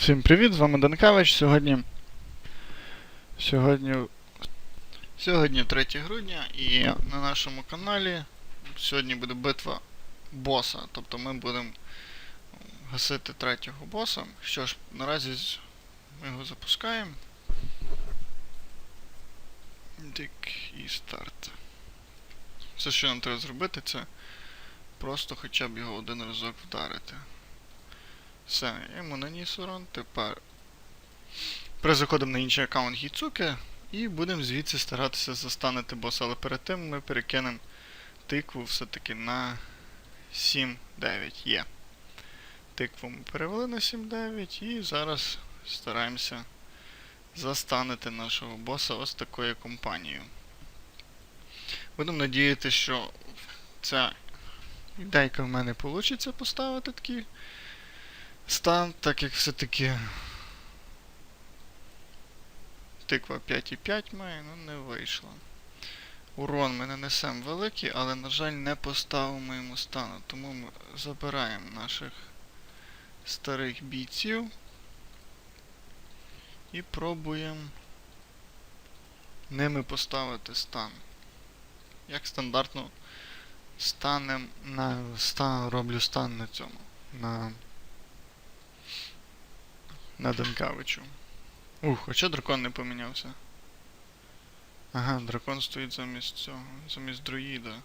Всім привіт, з вами Данкавич. Сьогодні. Сьогодні. Сьогодні 3 грудня і на нашому каналі сьогодні буде битва боса. Тобто ми будемо гасити третього боса. Що ж, наразі ми його запускаємо. Дик і старт. Все, що нам треба зробити, це просто хоча б його один разок вдарити. Все, йому наніс урон. Тепер перезаходимо на інший аккаунт Гіцуки і будемо звідси старатися застанити боса. Але перед тим ми перекинемо тикву все-таки на 7-9 є. Тикву ми перевели на 7-9 і зараз стараємося застанити нашого боса ось такою компанією. Будемо надіятися, що ця ідейка в мене вийде поставити такий стан, так як все-таки тиква 5,5 має, ну не вийшло. Урон ми нанесемо великий, але, на жаль, не поставимо йому стану. Тому ми забираємо наших старих бійців і пробуємо ними поставити стан. Як стандартно станем на стан, роблю стан на цьому. На на Данкавичу. Ух, хоча дракон не помінявся. Ага, дракон стоїть замість цього, замість друїда.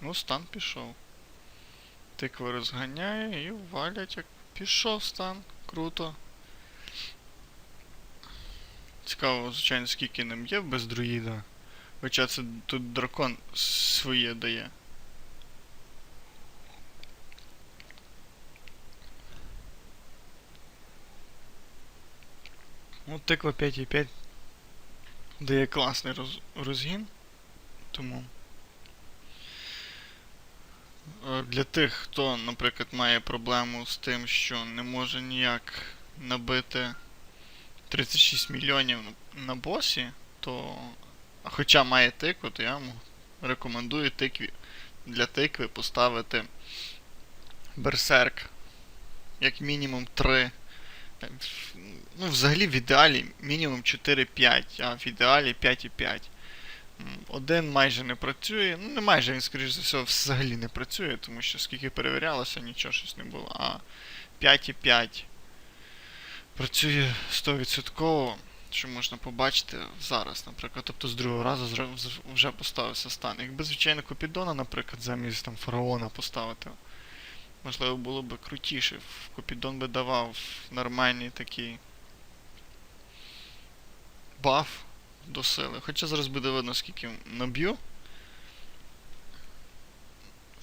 Ну, стан пішов. Тиква розганяє і валять як пішов стан. Круто. Цікаво, звичайно, скільки нам є без друїда. Хоча це тут дракон своє дає. Ну, тиква 5,5 дає класний роз, розгін. Тому. Е, Для тих, хто, наприклад, має проблему з тим, що не може ніяк набити 36 мільйонів на босі, то. Хоча має тикву, то я вам рекомендую тикві, для тикви поставити берсерк. Як мінімум 3 ну, взагалі в ідеалі мінімум 4-5, а в ідеалі 5,5. Один майже не працює. Ну, не майже він, скоріш за все, взагалі не працює, тому що скільки перевірялося, нічого щось не було. А 5,5 працює 100%, що можна побачити зараз, наприклад. Тобто з другого разу вже поставився стан. Якби, звичайно, Купідона, наприклад, замість там фараона поставити. Можливо, було б крутіше. Купідон би давав нормальний такий баф до сили. Хоча зараз буде видно, скільки наб'ю.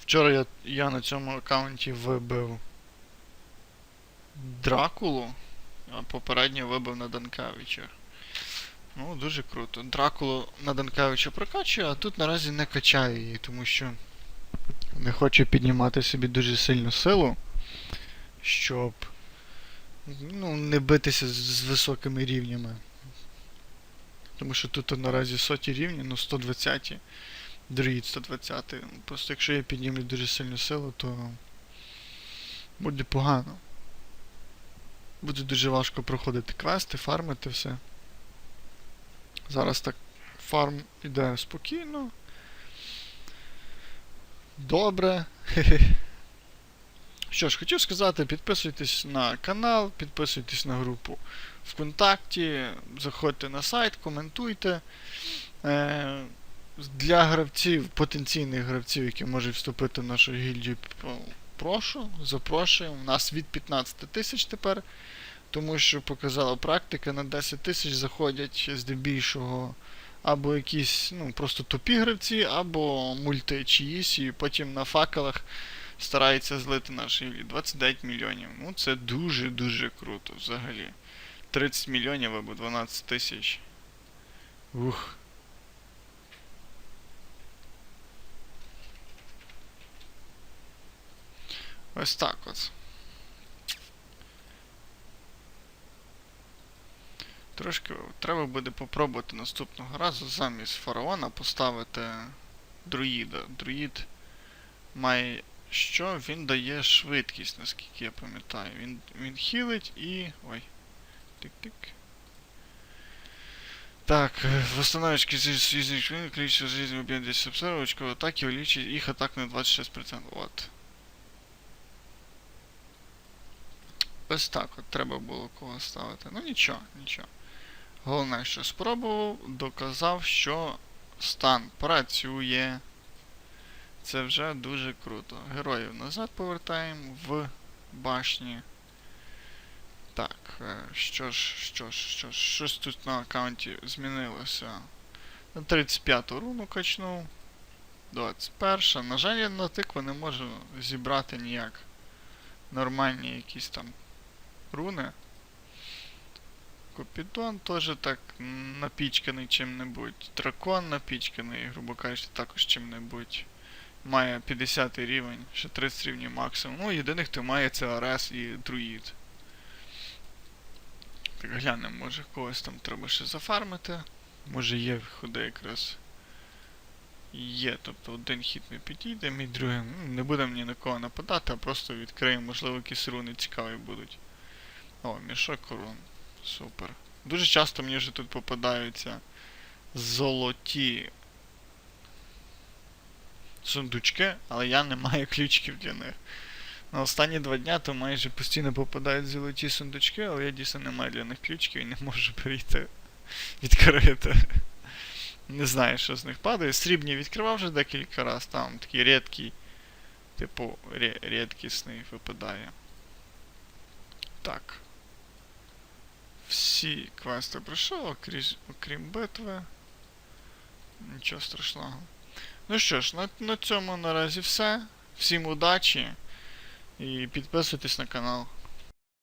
Вчора я, я на цьому аккаунті вибив Дракулу, а попередньо вибив на Данкавича. Ну, дуже круто. Дракулу на Данкавича прокачую, а тут наразі не качаю її, тому що не хочу піднімати собі дуже сильну силу, щоб ну, не битися з, з високими рівнями. Тому що тут наразі соті рівні, ну 120, друїд 120. Просто якщо я піднімлю дуже сильну силу, то буде погано. Буде дуже важко проходити квести, фармити все. Зараз так фарм іде спокійно. Добре. Що ж, хотів сказати, підписуйтесь на канал, підписуйтесь на групу ВКонтакті, заходьте на сайт, коментуйте. Е, для гравців, потенційних гравців, які можуть вступити в нашу гільдію, прошу, запрошуємо. У нас від 15 тисяч тепер, тому що показала практика, на 10 тисяч заходять здебільшого або якісь ну, просто тупі гравці, або мульти чиїсь, і потім на факелах стараються злити наші 29 мільйонів. Ну це дуже-дуже круто взагалі. 30 мільйонів або 12 тисяч. Ух. Ось так от. Трошки треба буде попробувати наступного разу замість фараона поставити друїда. Друїд має що він дає швидкість, наскільки я пам'ятаю. Він, він хілить і. Ой. Тик-тик. Так, э, восстанавливаешь физическое количество жизни в объеме 10 обсервов, очковой атаки увеличить их атак на 26%. От. Ось так от треба було кого ставити. Ну нічого, нічого. Головне, що спробував, доказав, що стан працює. Це вже дуже круто. Героїв назад повертаємо в башні. Так, е, що ж, що ж, що ж, щось тут на аккаунті змінилося. На 35-ту руну качнув. 21. На жаль, я на тикву не можу зібрати ніяк. Нормальні якісь там руни. Купідон теж так напічканий чим-небудь. Дракон напічканий, грубо кажучи, також чим-небудь. Має 50 рівень, ще 30 рівнів максимум. Ну, єдиний, хто має це Арес і Друїд. Так глянемо, може когось там треба ще зафармити. Може є ходи якраз. Є, тобто один хід ми підійдемо і другим. Не будемо ні на кого нападати, а просто відкриємо, можливо, якісь руни цікаві будуть. О, мішок корон. Супер. Дуже часто мені вже тут попадаються золоті сундучки, але я не маю ключиків для них. На останні два дня то майже постійно попадають золоті сундучки, але я дійсно не маю для них ключиків і не можу прийти відкрити. Не знаю, що з них падає. Срібні відкривав вже декілька разів, там такий рідкий, типу, рідкісний випадає. Так. Всі квести пройшов, окрім, битви. Нічого страшного. Ну що ж, на, на цьому наразі все. Всім удачі і підписуйтесь на канал.